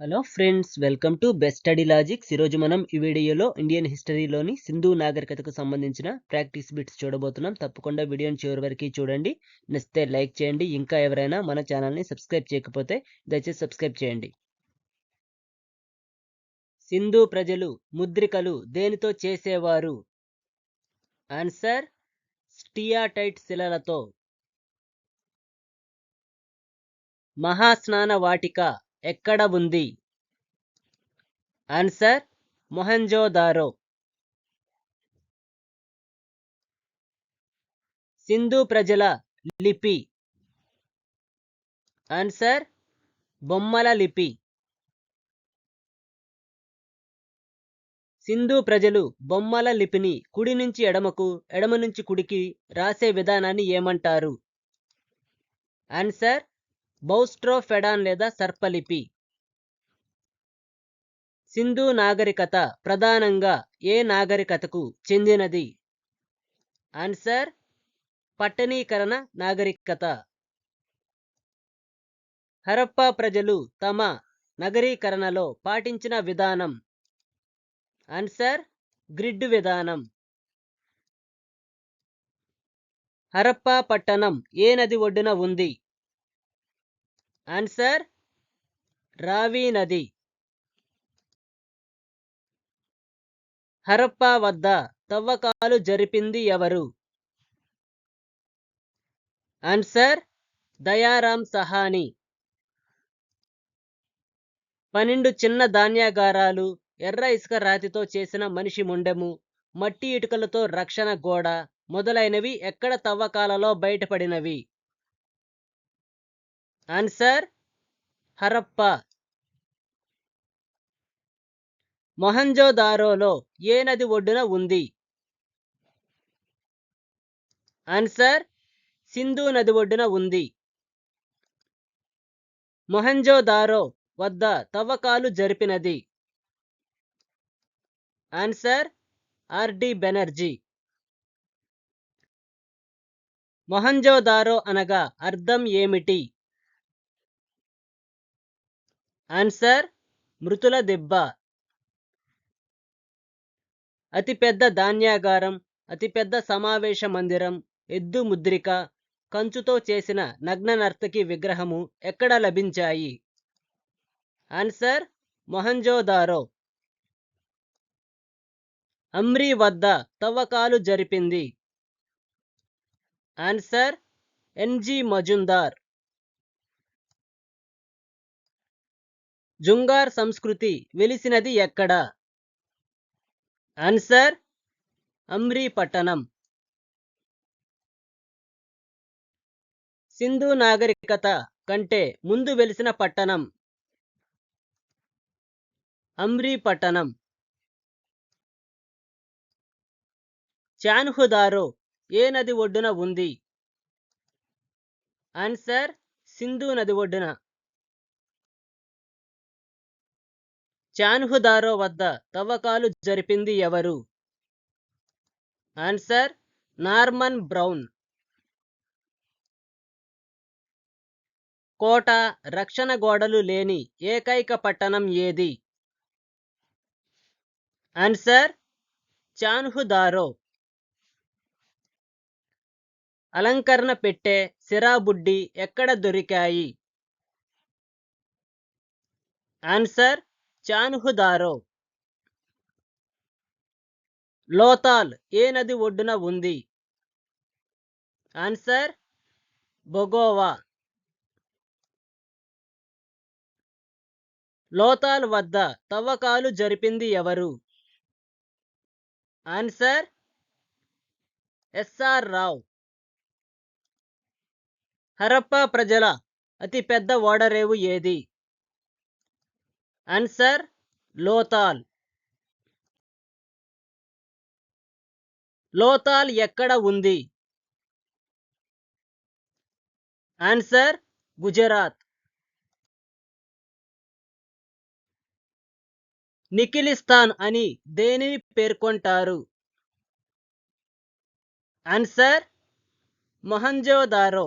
Hello friends welcome to best study logics. ఈరోజు మనం ఈ వీడియోలో ఇండియన్ హిస్టరీలోని సింధు నాగరికతకు సంబంధించిన ప్రాక్టీస్ బిట్స్ చూడబోతున్నాం. తప్పకుండా వీడియోని చివరి వరకు చూడండి. నచ్చితే లైక్ చేయండి. ఇంకా ఎవరైనా మన ఛానల్ని సబ్స్క్రైబ్ చేయకపోతే దయచేసి సబ్స్క్రైబ్ చేయండి. సింధు ప్రజలు ముద్రికలు దేనితో చేసేవారు? ఆన్సర్ స్టియాటైట్ శిలలతో. మహాస్నాన వాటిక. ఎక్కడ ఉంది? ఆన్సర్ మొహంజోదారో సింధు ప్రజల లిపి ఆన్సర్ బొమ్మల లిపి సింధు ప్రజలు బొమ్మల లిపిని కుడి నుంచి ఎడమకు ఎడమ నుంచి కుడికి రాసే విధానాన్ని ఏమంటారు? ఆన్సర్ బౌస్ట్రోఫెడాన్ లేదా సర్పలిపి. సింధు నాగరికత ప్రధానంగా ఏ నాగరికతకు చెందినది? ఆన్సర్ పట్టణీకరణ నాగరికత. హరప్పా ప్రజలు తమ నగరీకరణలో పాటించిన విధానం. ఆన్సర్ గ్రిడ్ విధానం. హరప్పా పట్టణం ఏ నది ఒడ్డున ఉంది? ఆన్సర్ రావి నది. హరప్పా వద్ద తవ్వకాలు జరిపింది ఎవరు? ఆన్సర్ దయారాం సహాని. పన్నెండు చిన్న ధాన్యాగారాలు ఎర్ర ఇసుక రాతితో చేసిన మనిషి ముండెము మట్టి ఇటుకలతో రక్షణ గోడ మొదలైనవి ఎక్కడ తవ్వకాలలో బయటపడినవి? ఆన్సర్ హరప్ప. మొహంజోదారోలో ఏ నది ఒడ్డున ఉంది? ఆన్సర్ సింధు నది ఒడ్డున ఉంది. మొహంజోదారో వద్ద తవ్వకాలు జరిపినది. Answer R D Banerjee. Mohenjodaro అనగా అర్థం ఏమిటి? ఆన్సర్ మృతుల దెబ్బ. అతిపెద్ద ధాన్యాగారం అతిపెద్ద సమావేశ మందిరం ఎద్దు ముద్రిక కంచుతో చేసిన నగ్న నర్తకి విగ్రహము ఎక్కడ లభించాయి? ఆన్సర్ మొహంజోదారో. అమ్రీ వద్ద తవ్వకాలు జరిపింది. Answer NG Majumdar. జుంగార్ సంస్కృతి వెలిసినది ఎక్కడ? ఆన్సర్ అమ్రీ పట్టణం సింధు నాగరికత కంటే ముందు వెలిసిన పట్టణం అమ్రీ పట్టణం చాన్హుదారో ఏ నది ఒడ్డున ఉంది? ఆన్సర్ సింధు నది ఒడ్డున. చాన్హుదారో వద్ద తవ్వకాలు జరిపింది ఎవరు? Answer Norman brown. కోట రక్షణ గోడలు లేని ఏకైక పట్టణం ఏది? ఆన్సర్ చాన్హుదారో అలంకరణ పెట్టే సిరాబుడ్డి ఎక్కడ దొరికాయి? ఆన్సర్ చాన్హుదారో లోతాల్ ఏ నది ఒడ్డున ఉంది? ఆన్సర్ బొగోవా. లోతాల్ వద్ద తవ్వకాలు జరిపింది ఎవరు? Answer SR Rao. హరప్పా ప్రజల అతిపెద్ద ఓడరేవు ఏది? ఆన్సర్ లోతాల్ లోతాల్ ఎక్కడ ఉంది? ఆన్సర్ గుజరాత్ నిఖిలిస్తాన్ అని దేనిని పేర్కొంటారు? ఆన్సర్ మొహంజోదారో